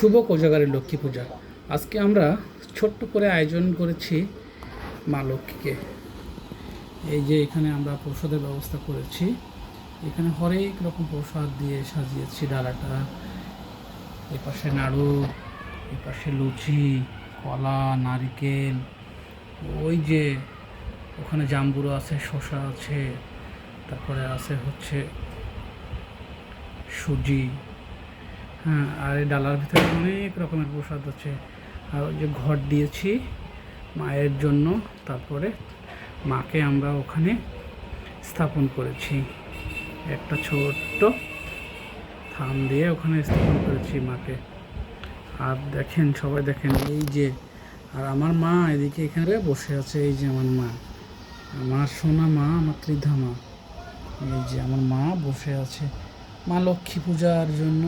শুভ কোজাগারের লক্ষ্মী পূজা। আজকে আমরা ছোট্ট করে আয়োজন করেছি মা লক্ষ্মীকে। এই যে এখানে আমরা প্রসাদের ব্যবস্থা করেছি। এখানে হরেক রকম প্রসাদ দিয়ে সাজিয়েছি ডালাটা। এ পাশে নাড়ু, এ পাশে লুচি, কলা, নারিকেল। ওই যে ওখানে জাম্বুরো আছে, শসা আছে, তারপরে আছে হচ্ছে সুজি। হ্যাঁ আর এই ডালার ভিতরে অনেক রকমের প্রসাদ আছে। আর যে ঘর দিয়েছি মায়ের জন্য, তারপরে মাকে আমরা ওখানে স্থাপন করেছি। একটা ছোট্ট থাম দিয়ে ওখানে স্থাপন করেছি মাকে। আর দেখেন, সবাই দেখেন, এই যে, আর আমার মা এদিকে এখানে বসে আছে, এই যে আমার মা। আমার সোনা মা, আমার ত্রিধা মা। এই যে আমার মা বসে আছে মা লক্ষ্মী পূজার জন্য।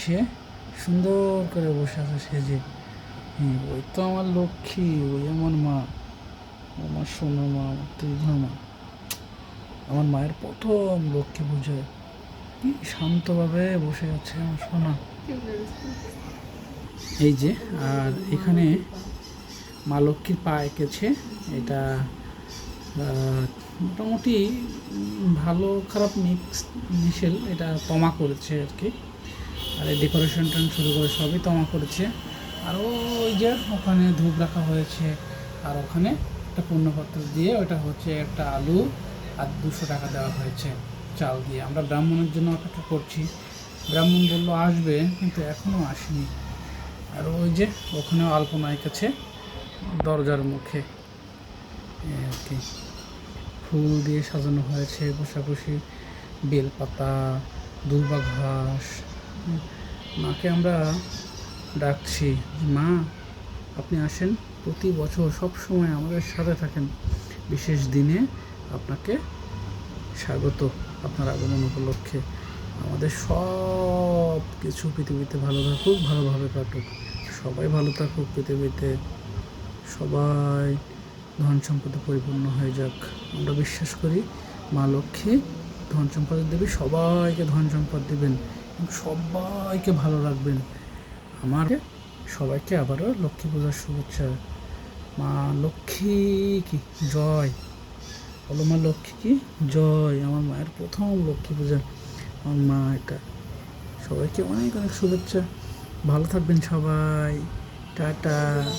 সে সুন্দর করে বসে আছে সে যে ওই তো আমার লক্ষ্মী, ওই আমার মা, আমার সোনা মা, আমার ত্রিধা মা। আমার মায়ের প্রথম লক্ষ্মী পুজোয় কি শান্তভাবে বসে আছে আমার সোনা। এই যে, আর এখানে মা লক্ষ্মীর পা এঁকেছে। এটা মোটামুটি ভালো খারাপ মিক্স, মিশেল, এটা তমা করেছে আর কি। আর এই ডেকোরেশন টেন শুরু করে সবই তমা করেছে। আর ওই যে ওখানে ধূপ রাখা হয়েছে, আর ওখানে একটা পূর্ণপত্র দিয়ে ওটা হচ্ছে একটা আলু আর দুশো টাকা দেওয়া হয়েছে চাল দিয়ে। আমরা ব্রাহ্মণের জন্য অপেক্ষা করছি। ব্রাহ্মণ বলল, আসবে। কিন্তু এখনও আসেনি। আর ওই যে ওখানেও আলপনা এঁকেছে দরজার মুখে। আর কি। ফুল দিয়ে সাজানো হয়েছে বসাবসি, বেলপাতা দুর্বা ঘাস মাকে আমরা ডাকছি মা, আপনি আসেন। প্রতি বছর সব সময় আমাদের সাথে থাকেন। বিশেষ দিনে আপনাকে স্বাগত আপনার আগমন উপলক্ষে। আমাদের সব কিছু পৃথিবীতে ভালো থাকুক, ভালোভাবে কাটুক। সবাই ভালো থাকুক পৃথিবীতে। সবাই ধন সম্পদে পরিপূর্ণ হয়ে যাক। আমরা বিশ্বাস করি মা লক্ষ্মী ধন সম্পদের দেবী সবাইকে ধন সম্পদ দেবেন। সবাইকে ভালো রাখবেন। আমার সবাইকে আবারও লক্ষ্মী পূজার শুভেচ্ছা। মা লক্ষ্মী কি? জয়। বলো মা লক্ষ্মী কি? জয়। আমার মায়ের প্রথম লক্ষ্মী পূজা। আমার মা এটা। সবাইকে অনেক অনেক শুভেচ্ছা। ভালো থাকবেন সবাই। টাটা।